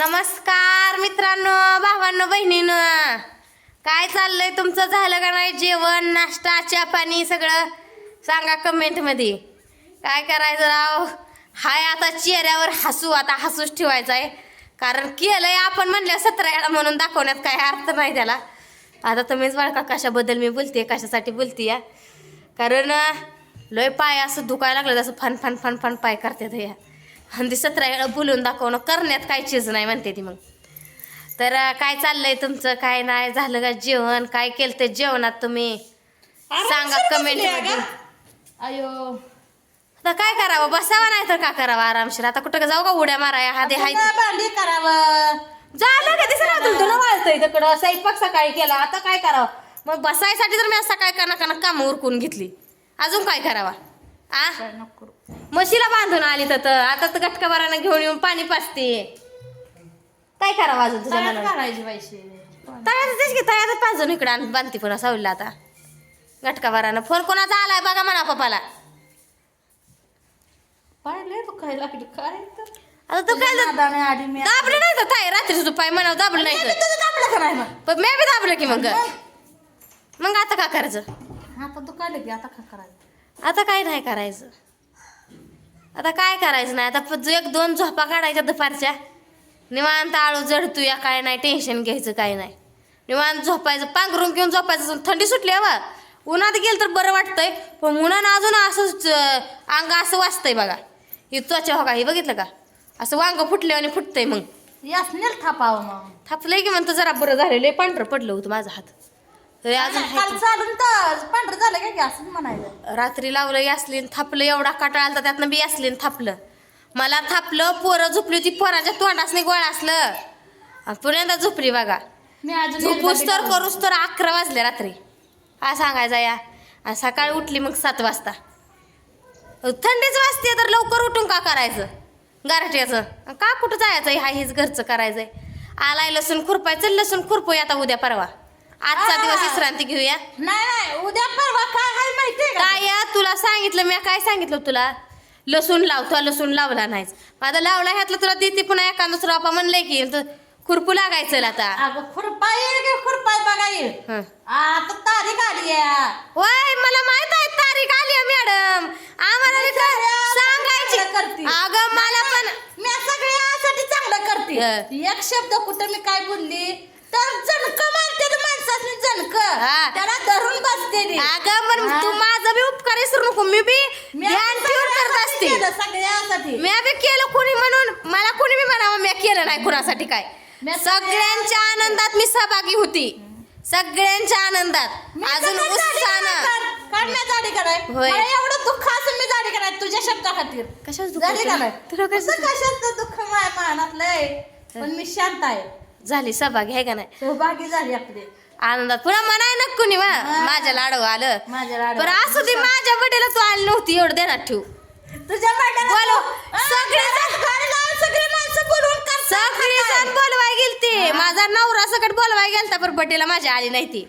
नमस्कार मित्रांनो भावांनो बहिणीनं. काय चाललंय? तुमचं झालं का नाही? जेवण नाश्ता चहा पाणी सगळं? सांगा कमेंटमध्ये काय करायचं राव? हाय आता चेहऱ्यावर हसू आता हसूच ठेवायचा आहे कारण केलंय आपण म्हणल्या सतरा वेळा म्हणून दाखवण्यात काय अर्थ नाही त्याला. आता तुम्हीच बळका कशाबद्दल मी बोलते कशासाठी बोलते या कारण लय पाय असं दुखायला लागलं जसं फन फन फन फन पाय करतात या. आणि ते सतरा वेळा बोलून दाखवणं करण्यात काही चीज नाही म्हणते ती मग. तर काय चाललंय तुमचं? काय नाही? झालं का जेवण? काय केलं ते जेवणात तुम्ही? सांगा कमेंट अयो. आता काय करावं? बसावं नाही तर का करावं आरामशीर? आता कुठं जाऊ का उड्या माराया? हा दे हाय भांडी करावं. झालं का दिसत तुला वाळतंय तिकडं. स्वयंपाक सकाळी केला. आता काय करावं? मग बसायसाठी तर मी सकाळी काना काना कामं उरकून घेतली. अजून काय करावा? आ? काय. म्हशीला बांधून आली तर आता तर गटका बारानं घेऊन येऊन पाणी पाजते. काय करावं अजून तुझ्या तयार मनाला पैसे. तयार तेच की तयार पाजून इकडं आणि बांधते पुन्हा सावलीला आता. गटका बारानं फोन कोणाचा आलाय बघा म्हणा पप्पाला. पाहिले तू खायला लागली काय तर. आता तू काय नादाने आधी मी दाबलं नाही तर ताई रात्री तू पाय म्हणावं दाबलं नाही तर. तुझं दाबलं का नाही मग? पण मी बी दाबलं की मग. मग आता काय करायचं? आता तू काय की आता काय करायचं? आता काय नाही करायचं. आता काय करायचं नाही? आता एक दोन झोपा काढायच्या दुपारच्या. निवांत आळू जडतूया काय नाही टेन्शन घ्यायचं काय नाही. निवांत झोपायचं पांघरून घेऊन झोपायचं थंडी सुटली हवा. उन्हात गेलं तर बरं वाटतंय पण उन्हानं अजून असंच अंग असं वाचतंय बघा. ही त्वचा हो का हे बघितलं का? असं वांग फुटले आणि फुटतंय मग. थापावं मग. थापलंय की म्हणतं जरा बरं झालेलं आहे पांढरं पडलं होतं माझा हात. तरी अजून आहे काल चालून तर पांढरं झालं काय की असं म्हणायचं. रात्री लावलं यासलीन थापलं एवढा काटाळा आलता त्यातनं बी यासलीन थापलं. मला थापलं पोरं झोपली होती पोराच्या तोंडासने गोळा असलं. आणि पुण्यांदा झोपली बघा. मी अजून झोपूस तर करूस तर अकरा वाजले रात्री. हा सांगायचा या. आणि सकाळी उठली मग सात वाजता. थंडीच वाजते तर लवकर उठून का करायचं? गारठ्याचं. का कुठं जायचं हा हेच घरचं करायचंय. आलाय लसूण खुरपायचं लसूण खुरपूया आता उद्या परवा. आजचा दिवस विश्रांती घेऊया. नाही नाही उद्या परवा काय आहे माहितीये का? काय या? तुला सांगितलं मी काय सांगितलं तुला? लसूण लाव तुला लसूण लावला नाहीच माझा लावला ह्यातलं तुला देते पुन्हा एका दुसरा आपा म्हणलंय की तर खुरपू लागायचं आता. अगं खुरपाय येईल की खुरपाय बघा येईल? हं. आता तारीख आली आहे. वय मला माहीत आहे तारीख आली आहे मॅडम. आम्हाला सांगायची. करते. अगं मला पण मी सगळ्यासाठी चांगलं करते. हं. एक शब्द कुठं मी काय बोलली? तर जणक हा. त्याला धरून बसते ती. अगं पण हा. तू माझं बी उपकार विसरू नको. मी बी मी ध्यान आता ठेवून करत सगळ्यासाठी असते. केलं, सगळ्यासाठी. मी बी केलं कोणी म्हणून. मला कोणी बी म्हणावं मी केलं नाही कुणासाठी काय. मी सगळ्यांच्या आनंदात मी सहभागी होती. सगळ्यांच्या आनंदात. मी अजून सगळं जाडी उत्साहानं. कराय. काढ मी जाडी कराय होय. मला एवढं दुःख असून मी जाडी कराय तुझ्या शब्दाखातीर. कशाच दुःख जाडी तुला? कराय तुला कसं कशाचं कशाचं दुःख माझ्या मनातलंय पण मी शांत आहे. झाली सहभागी आहे का नाही? सहभागी झाली आपली. आनंदात. पुन्हा म्हणाय न कुणी वा. माझ्या लाडव आलं. माझ्या लाडवा. बरं असू दे माझ्या बडेला तू आली नव्हती एवढं देणार ठेव. तुझ्या मांड्याला बोलो. तू- सगळे गाडी लावून सगळी माणसं बोलवून करतात. सगळी जण बोलवाय गेलती. माझा नवरा सकट बोलवाय गेलता पण बड्डेला माझी आली नाही ती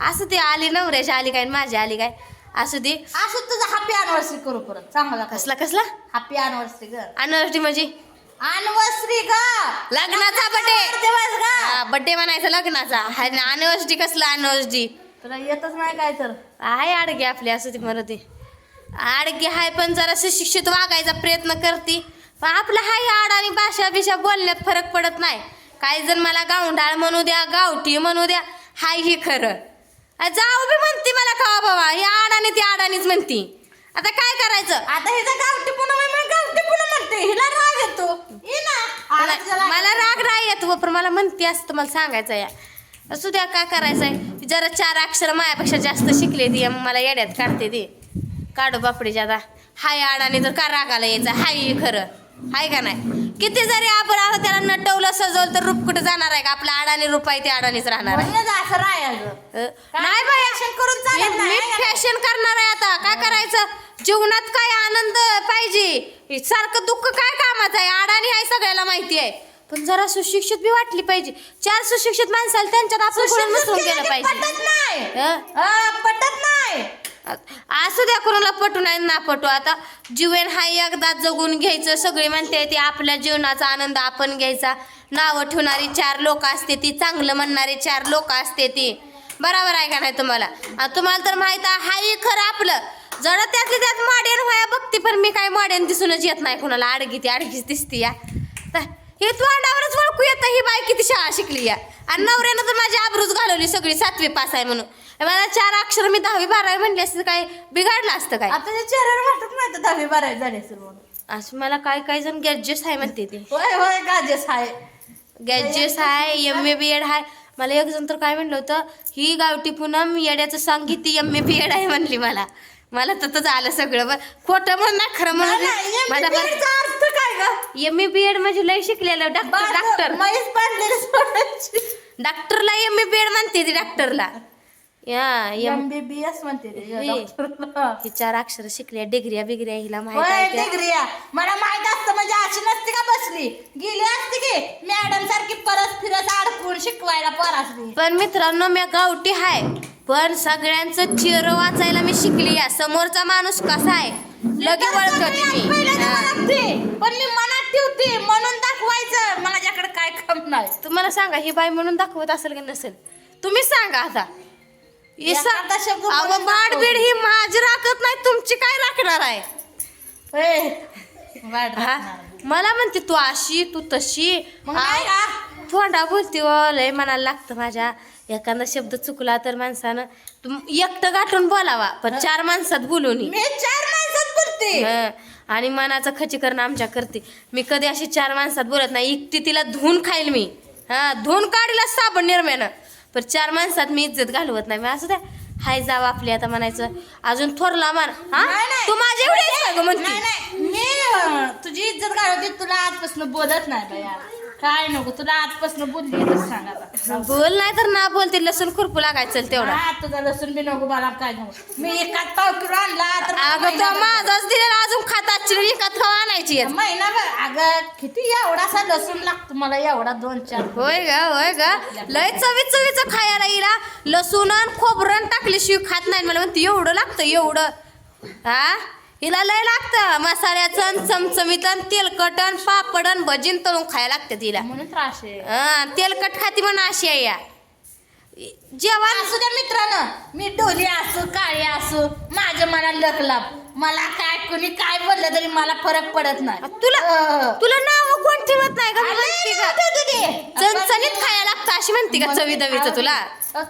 असू दे आली नवऱ्याची आली काय आणि माझी आली काय. असू दे. असं तुझा हॅपी अनिव्हर्सरी करू परत. चांगला कसला कसला? हॅपी अनिव्हर्सरी ग अनवर्टी म्हणजे? अनिव्हर्सरी ग लग्नाचा बड्डे दिवस ग बड्डे म्हणायचा लग्नाचा. अनवर्सिटी कसला अनवर्सिटी तुला येतच नाही काय तर. आहे आडगे आपली असं ती म्हणत आडगे हाय पण जरा सुशिक्षित वागायचा प्रयत्न करते. पण आपलं हाय आड आणि भाषा बिषा बोलण्यात फरक पडत नाही. काही जण मला गावंडाळ म्हणू द्या गावठी म्हणू द्या. हाय हे खरं. जाऊ बी म्हणते मला का बाबा? ही आडाने ती आडानीच म्हणती. आता काय करायचं? आता हिचा गावठी पुन्हा मी गावठी पुन्हा म्हणते हिला राग येतो ये ना आला तुझा मला राग मला येतो. राग नाही येतो पण मला म्हणते असतं मला सांगायचं या असू द्या काय करायचंय? जरा चार अक्षर मायापेक्षा जास्त शिकले ती मग मला येड्यात काढते ती. काढू बापडीच्या आता हाय आडाने तर का रागाला यायचं? हाय हे खरं. हाय का नाही? किती जरी आपण आता त्याला नटवलं सजवलं तर रूप कुठं जाणार आहे का? आपला अडाणी रूप आहे ते अडाणीच राहणार आहे. असं नाही fashion करून चालत मी- नाही? फॅशन करणार आहे आता. काय करायचं? जीवनात काय आनंद पाहिजे? सारखं दुःख काय कामाचं आहे? अडाणी आहे सगळ्याला माहिती आहे. पण जरा सुशिक्षित बी वाटली पाहिजे. चार सुशिक्षित माणसाला त्यांच्यात आपण कोण सुशिक्षित मिसळून केलं की पाहिजे. पटत नाही. हं? हा, पटत नाही. असू द्या कोणाला पटू नाही ना पटू. आता जीवन हा एकदा जगून घ्यायचं. सगळी म्हणते ते आपल्या जीवनाचा आनंद आपण घ्यायचा. नावं ठेवणारी चार लोक असते ती. चांगलं म्हणणारे चार लोक असते ती. बरोबर आहे का नाही तुम्हाला? तुम्हाला तर माहीत आहे हाही खरं आपलं. जरा त्यातली त्यात मॉडेल व्हाया बघते पण मी काय मॉडेल दिसूनच येत नाही कोणाला. आडगी ती आडगीच दिसती या. हे तोंडावरच ओळखू येतं ही बाई किती शाळा शिकली या. आणि नवऱ्यानं तर माझी आबरूच घालवली सगळी सातवी पास आहे म्हणून. मला चार अक्षर मी दहावी बारावी म्हणली असते काय बिघडलं असतं काय? आता चेहऱ्यावर वाटत नाही दहावी बारावी झाली असेल असं मला काय काय जण गॅजेस आहे म्हणते ते. होय होय गाजेस आहे. गॅजेस आहे एम ए बी एड आहे. मला एक जण तर काय म्हणलं होतं ही गावठी पूनम येड्याचं सांग किती एम ए बी एड आहे म्हणली मला. मला तसंच आलं सगळं बरं खोटं म्हण ना खरं माझा अर्थ काय ग? एम ए बी एड म्हणजे लय शिकलेलं डॉक्टर डॉक्टर डॉक्टरला एम ए बी एड म्हणते ती डॉक्टरला या एम एमबीबीएस म्हणते ते हे. डॉक्टरला. ही चार अक्षर शिकल्या डिग्रिया बिग्रिया हिला माहीत होय आहे त्या. डिग्रिया. मला माहीत असतं म्हणजे अशी नसती का बसली? गेली असती की मॅडम सारखी परत फिरत अडकून शिकवायला परत पण मित्रांनो मी गावठी हाय पण सगळ्यांचं चिर वाचायला मी शिकली. या समोरचा माणूस कसा आहे? लगे ओळखते मी हा. पण मी मनात ठेवते म्हणून दाखवायचं. माझ्याकडे काय कम नाही. तुम्हाला सांगा ही बाई म्हणून दाखवत असेल की नसेल? तुम्ही सांगा आता. सा- एखादा शब्द अहो, म्हणून बाडबीड ही माझी राखत नाही तुमची काय राखणार आहे. वाढ हा? मला म्हणते तू अशी तू तशी मग हा? का? थोडा बोलती हो लय मनाला लागतं माझ्या एखादा शब्द चुकला तर माणसानं तुम एकटं गाठून बोलावा पण चार माणसात बोलून मी चार माणसात बोलते हं. आणि मनाचं खचीकरण आमच्या करते मी कधी अशी चार माणसात बोलत नाही एकटी तिला धुवून खाईल मी हा धुवून काढीला साबण निर्म्यानं पण चार माणसात मी इज्जत घालवत नाही. मी असं द्या. हाय जावं आपली आता म्हणायचं. अजून थोरला मान हा? नाही, नाही. तू माझ्या एवढी आहेस का गं नाही. म्हणती. नाही मी अं, तुझी इज्जत घालवते तुला आजपासून बोलत नाही बाया काय नको तुला आजपासून बोलली तर सांग आता. बोल नाही तर ना बोलते लसूण खुरपू लागायचं तेवढा. हा, तुझा लसूण बी नको मला काय नको. मी एकाच पाव किलो आणला तर अगं तो माझाच दिलेला अजून खातात एकात खावा आणायची आहे. महिनाभर अगं किती एवढासा लसूण लागतो मला एवढा दोन चार. होय ग होय ग. लय चवी चवीचं खायला हिला. लसूण आणि खोबरं टाकल्याशिवाय खात नाही मला म्हणते एवढं लागतं एवढं. हा? हिला लय लागतं. मसाल्याचं चमचमीत तेलकट पापड भजीन तळून खायला लागतं तिला म्हणून त्रास आहे. हा, तेलकट खाती म्हणून अशी आहे या. जेवण असू द्या मित्रांनो मी डोली असू काळी असू माझ्या मनात लकलाप मला काय कोणी काय बोललं तरी मला फरक पडत नाही. तुला अं. तुला नाव कोण ठेवत नाही का? मी म्हणते का. चणचणीत खायला लागतं अशी म्हणते का चवी दवीचं तुला?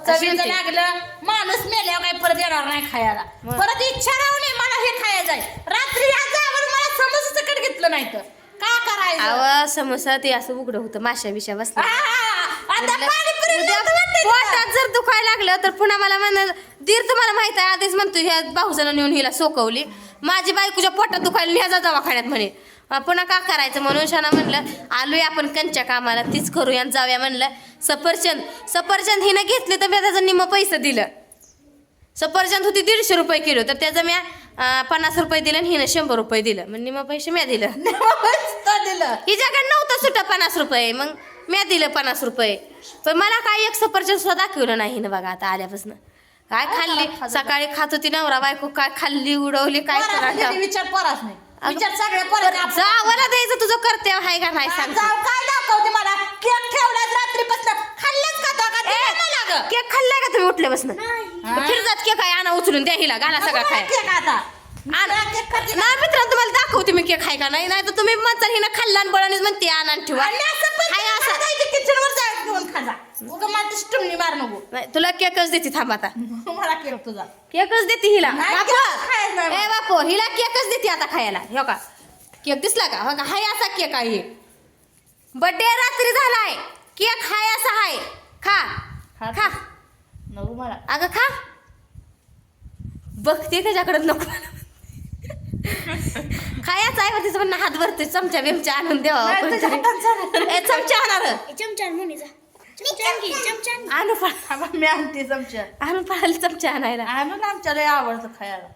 चवीचं. लागलं माणूस मेल्यावर काही परत येणार नाही खायला. परत इच्छा राहू नये मला हे खायचं आहे. रात्री मला समज सकट घेतलं नाही तर. का करायचं? समोसा ते असं उघडं होतं माशा बिशा आ, बसला आता पाणीपुरी उद्या नव्हतं वाटतंय तुला. पोटात जर दुखायला लागलं तर पुन्हा मला म्हण दीर तुम्हाला माहीत आहे आधीच म्हणतो ह्या भाऊजानं नेऊन हिला सोकवली. माझी बायकोच्या पोटात दुखायला न्याजा दवाखान्यात म्हणे. पुन्हा का करायचं म्हणून शाना म्हणलं आलोय आपण कंच्या कामाला तीच करूया आणि जाऊया म्हणलं. सफरचंद सफरचंद हिनं घेतले तर मी त्याचं निम्म पैसे दिलं. सफरचंद होती दीडशे रुपये किलो तर त्याचं मी पन्नास रुपये दिलं आणि हिनं शंभर रुपये दिलं. मग निम्म पैसे मी दिलं. दिलं. हिच्याकडे नव्हतं सुट्टा पन्नास रुपये. मग मी दिलं पन्नास रुपये. पण मला काय एक सफरचंद सुद्धा दाखवलं नाही ना बघा आता आल्यापासून. काय खाल्ली? सकाळी खात होती नवरा बायको काय खाल्ली उडवली काय विचार पराच नाही विचार सगळे परत जावला द्यायचं तुझं कर्तव्य आहे का नाही सांग जाऊ काय दाखवते मला? केक ठेवला रात्रीपासून. खाल्लेच का तो का दिला मला गं? केक खाल्लाय का तुम्ही उठल्यापासून? हा? फिरजात केक आहे आणा उचलून द्या हिला घाला सगळा खाय. केक आता. आणा. केक खाते ना. ना मित्रांनो तुम्हाला दाखवते मी केक खाय का नाही. नाही तर तुम्ही म्हणता हिनं खाल्ला आणि बळानेच म्हणते आणा आणि ठेवा. आणि असं पण हाय असं. जायचं घेऊन खाजा. उगा मला स्टुमनी मार नको. नाही तुला केकच देते थांब आता. मला केक तुझा. केकच देते हिला. नाही, बापू. खायचं नाही ए बापू हिला केकच देते आता खायला. हो का केक दिसला का? हो का हाय असा केक आहे बर्थडे रात्री झालाय. केक हाय असा हाय. खा. खा. खा. नको मला. अगं खा. बघते त्याच्याकडे नको. खायचं आहे तिचं पण हात भरते. चमचा बिमचा आणून नाही, तुझ्या. हातात. ए चमचा आणणार चमचा जा. आण. आणू थांबा, मी आणते चमचा. आणू पळायला चमचा आणायला. आणून आमच्या लय आवडतं खायला.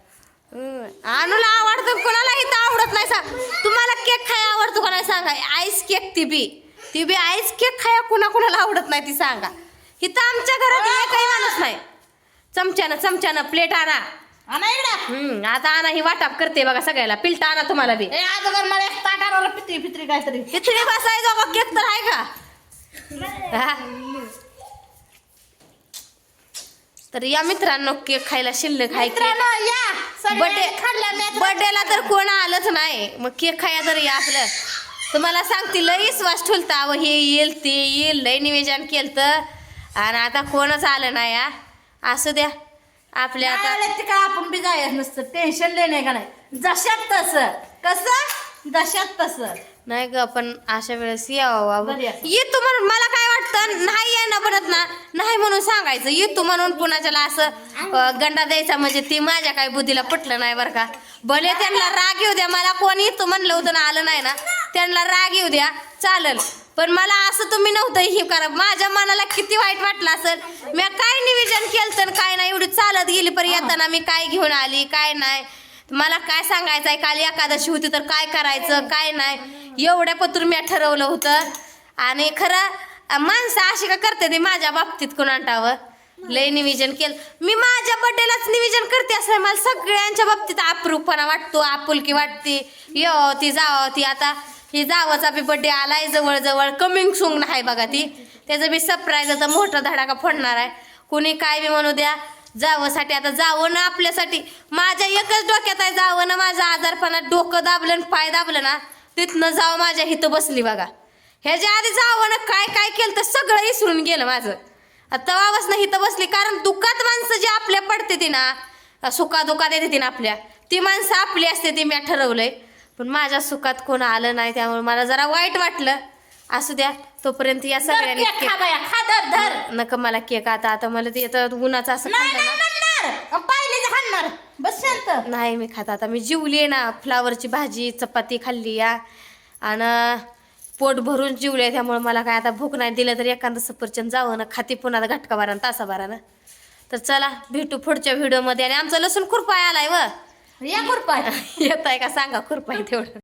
हं. अनुला आवडतं कोणाला इथं आवडत नाही सांग. तुम्हाला केक खाय आवडतो का नाही सांगा. आईस केक ती बी. ती बी आईस केक खाया कुणा कुणाला आवडत नाही ती सांगा. इथं आमच्या घरात एकही माणूस नाही. चमच्यानं चमच्यानं प्लेट आणा. आणा इकडं. आता आणा ही वाटाप करते बघा सगळ्याला. पिलटा आणा तुम्हाला बी. ए अगोदर मला एक ताटावर पित्री पित्री काहीतरी. इथे बसायचं बघा केक तर आहे का. तर या मित्रांनो केक खायला शिल्लक आहे बर्थडे बर्थडेला तर कोण आलंच नाही. मग केक खाया तर या आपलं. तुम्हाला सांगते लई विश्वास ठुलता अहो हे येईल ते येईल लई निवेदन केलं आणि आता कोणच आलं नाही या असू द्या. आपल्या आता आपण बी जायचं नसतं टेन्शन नाही का नाही. जशात तसं. कसं? जशात तसं. नाही ग पण अशा वेळेस यावं. येतो. म्हणून मला काय वाटतं नाही आहे ना बनत ना नाही म्हणून सांगायचं. येतो म्हणून पुण्याच्याला असं गंडा द्यायचा म्हणजे ती माझ्या काय बुद्धीला पटलं नाही बरं का. भले त्यांना राग येऊ द्या मला कोण येतो म्हणलं होतं ना आलं नाही ना त्यांना राग येऊ द्या चालेल. पण मला असं तुम्ही नव्हतं हे करा. माझ्या मनाला किती वाईट वाटलं असेल. मी काय निवेदन केलं तर काय नाही एवढी चालत गेली पण येताना मी काय घेऊन आली काय नाही. मला काय सांगायचं आहे काल एकादशी होती तर काय करायचं? काय नाही? एवढ्या पत्र मी ठरवलं होतं. आणि खरं माणसं अशी का करते ते माझ्या बाबतीत कोणाटावं लय निवेदन केलं. मी माझ्या बड्डेलाच निवेदन करते असं मला सगळ्यांच्या बाबतीत अप्रूपणा वाटतो आपुलकी वाटते. यो ती जावं ती आता ही जावचा बी बड्डे आलाय जवळजवळ. कमिंग सून आहे बघा ती. त्याचं बी सरप्राईज आता मोठा धडाका फोडणार आहे. कुणी काय बी म्हणू द्या. जावंसाठी आता जावं ना आपल्यासाठी. माझ्या एकच डोक्यात आहे जावं ना माझं आजारपणात डोकं दाबलं आणि पाय दाबलं ना तिथनं जावं माझ्या हिथं बसली बघा. ह्याच्या आधी जावं ना काय काय केलं तर सगळं विसरून गेलं माझं. आता ना हिथं बसली कारण दुःखात माणसं जी आपल्या पडते ती ना सुखा दुखात येते ती ना आपल्या. ती माणसं आपली असते ती मी ठरवलंय. पण माझ्या सुखात कोण आलं नाही त्यामुळे मला जरा वाईट वाटलं. असू द्या तोपर्यंत या सगळ्यांनी केक खा केक बाया खा धर धर. नका मला केक आता आता मला ते आता उन्हाचं असं नाही खाल्लं नाही ना. म्हणणार पाहिले हाणणार बस शांत. नाही मी खात आता. मी जिवली आहे ना फ्लावरची भाजी चपाती खाल्ली या. आणि पोट भरून जिवले त्यामुळे मला काय आता भूक नाही दिलं तर एखादं सफरचंद जावं ना. खाती पुन्हा घटका बारा तासाभरानं तर चला भेटू पुढच्या व्हिडिओमध्ये. आणि आमचा लसूण खुरपाय आलाय व. या कुरपाय येत आहे का? सांगा खुरपाय तेवढं.